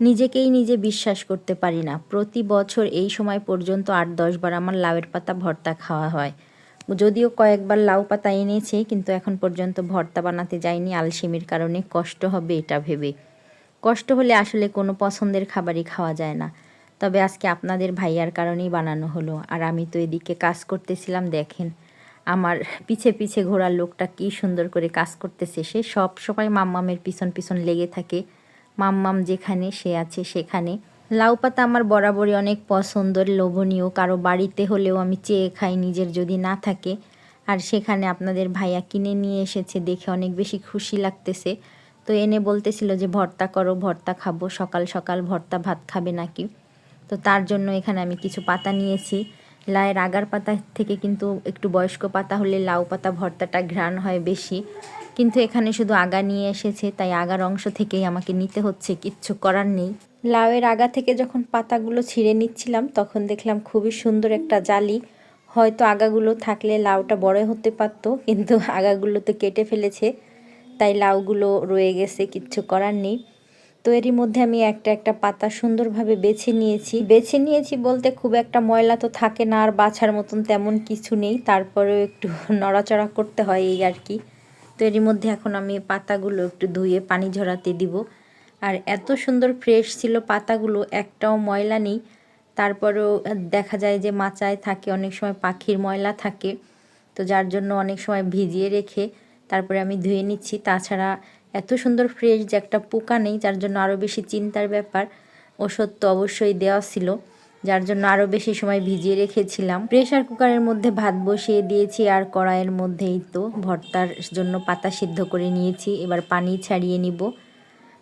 নিজেকেই নিজে বিশ্বাস করতে পারি না। প্রতি বছর এই সময় পর্যন্ত আট দশবার আমার লাউয়ের পাতা ভর্তা খাওয়া হয়। যদিও কয়েকবার লাউ পাতা এনেছে, কিন্তু এখন পর্যন্ত ভর্তা বানাতে যাইনি। আলসেমির কারণে কষ্ট হবে এটা ভেবে। কষ্ট হলে আসলে কোনো পছন্দের খাবারই খাওয়া যায় না। তবে আজকে আপনাদের ভাইয়ার কারণেই বানানো হলো। আর আমি তো এদিকে কাজ করতেছিলাম, দেখেন। আমার পিছে পিছে ঘোরার লোকটা কি সুন্দর করে কাজ করতেছে। সে সব সময় মাম্মামের পিছন পিছন লেগে থাকে। মাম্মাম যেখানে, সে আছে সেখানে। লাউ পাতা আমার বরাবরই অনেক পছন্দের, লোভনীয়। কারও বাড়িতে হলেও আমি চেয়ে খাই, নিজের যদি না থাকে। আর সেখানে আপনাদের ভাইয়া কিনে নিয়ে এসেছে, দেখে অনেক বেশি খুশি লাগতেছে। তো এনে বলতেছিল যে, ভর্তা করো, ভর্তা খাব। সকাল সকাল ভর্তা ভাত খাবে নাকি? তো তার জন্য এখানে আমি কিছু পাতা নিয়েছি। লায়ের আগার পাতা থেকে কিন্তু একটু বয়স্ক পাতা হলে লাউ পাতা ভর্তাটা ঘ্রাণ হয় বেশি। কিন্তু এখানে শুধু আগা নিয়ে এসেছে, তাই আগার অংশ থেকেই আমাকে নিতে হচ্ছে, কিচ্ছু করার নেই। লাউয়ের আগা থেকে যখন পাতাগুলো ছিঁড়ে নিচ্ছিলাম, তখন দেখলাম খুবই সুন্দর একটা জালি। হয়তো আগাগুলো থাকলে লাউটা বড় হতে পারতো, কিন্তু আগাগুলো তো কেটে ফেলেছে, তাই লাউগুলো রয়ে গেছে, কিচ্ছু করার নেই। তো এরই মধ্যে আমি একটা একটা পাতা সুন্দরভাবে বেছে নিয়েছি। বেছে নিয়েছি বলতে খুব একটা ময়লা তো থাকে না, আর বাছার মতন তেমন কিছু নেই, তারপরেও একটু নড়াচড়া করতে হয় এই আর কি। তো এরই মধ্যে এখন আমি পাতাগুলো একটু ধুয়ে পানি ঝরাতে দিব। আর এত সুন্দর ফ্রেশ ছিল পাতাগুলো, একটাও ময়লা নেই। তারপরেও দেখা যায় যে মাচায় থাকে, অনেক সময় পাখির ময়লা থাকে। তো যার জন্য অনেক সময় ভিজিয়ে রেখে তারপরে আমি ধুয়ে নিচ্ছি। তাছাড়া এত সুন্দর ফ্রেশ যে একটা পোকা নেই, যার জন্য আরও বেশি চিন্তার ব্যাপার। ওষুধ তো অবশ্যই দেওয়া ছিল। যার জন্য আরও বেশি সময় ভিজিয়ে রেখেছিলাম। প্রেশার কুকারের মধ্যে ভাত বসিয়ে দিয়েছি আর কড়াইয়ের মধ্যেই তো ভর্তার জন্য পাতা সিদ্ধ করে নিয়েছি। এবার পানি ছাড়িয়ে নিব।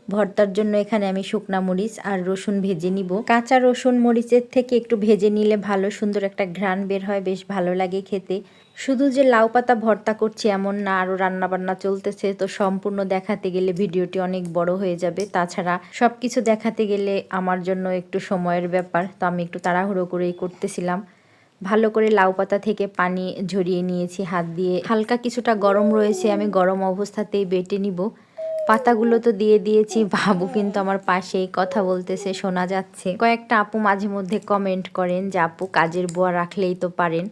ভর্তার জন্য এখানে আমি শুকনা মরিচ আর রসুন ভেজে নিব। কাঁচা রসুন মরিচের থেকে একটু ভেজে নিলে ভালো, সুন্দর একটা ঘ্রাণ বের হয়, বেশ ভালো লাগে খেতে। শুধু যে লাউ পাতা ভর্তা করছি এমন না আরও রান্নাবান্না চলতেছে, তো সম্পূর্ণ দেখাতে গেলে ভিডিওটি অনেক বড় হয়ে যাবে। তাছাড়া সব কিছু দেখাতে গেলে আমার জন্য একটু সময়ের ব্যাপার, তো আমি একটু তাড়াহুড়ো করেই করতেছিলাম। ভালো করে লাউ পাতা থেকে পানি ঝরিয়ে নিয়েছি, হাত দিয়ে। হালকা কিছুটা গরম রয়েছে, আমি গরম অবস্থাতেই বেটে নিব। পাতাগুলো তো দিয়ে দিয়েছি, বাবু কিন্তু আমার পাশেই কথা বলতেছে, শোনা যাচ্ছে। কয়েকটা আপু মাঝে মধ্যে কমেন্ট করেন যে, আপু, কাজের বোয়া রাখলেই তো পারেন।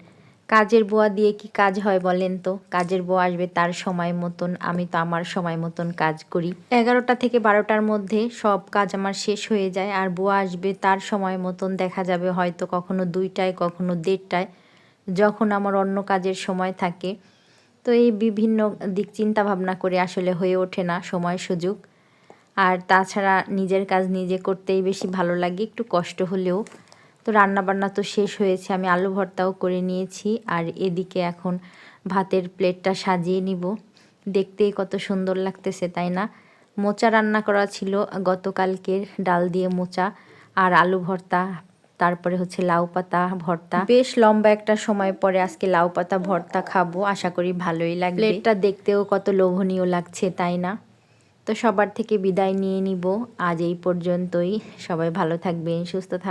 কাজের বোয়া দিয়ে কি কাজ হয় বলেন তো? কাজের বোয়া আসবে তার সময় মতন, আমি তো আমার সময় মতন কাজ করি। এগারোটা থেকে বারোটার মধ্যে সব কাজ আমার শেষ হয়ে যায়, আর বোয়া আসবে তার সময় মতন দেখা যাবে হয়তো কখনো দুইটায়, কখনো দেড়টায়, যখন আমার অন্য কাজের সময় থাকে। তো এই বিভিন্ন দিক চিন্তা ভাবনা করে আসলে হয়ে ওঠে না সময় সুযোগ। আর তাছাড়া নিজের কাজ নিজে করতেই বেশি ভালো লাগে, একটু কষ্ট হলেও। তো রান্না বান্না তো শেষ হয়েছে, আমি আলু ভর্তাও করে নিয়েছি। আর এদিকে এখন ভাতের প্লেটটা সাজিয়ে নিব। দেখতেই কত সুন্দর লাগতেছে, তাই না? মোচা রান্না করা ছিল গতকালকের, ডাল দিয়ে মোচা আর আলু ভর্তা। তারপরে হচ্ছে লাউ পাতা ভর্তা। বেশ লম্বা একটা সময় পরে আজকে লাউ পাতা ভর্তা খাব আশা করি ভালোই লাগবে। প্লেটটা দেখতেও কত লোভনীয় লাগছে তাই না? তো সবার থেকে বিদায় নিয়ে নিব আজ এই পর্যন্তই। সবাই ভালো থাকবেন সুস্থ থাকবেন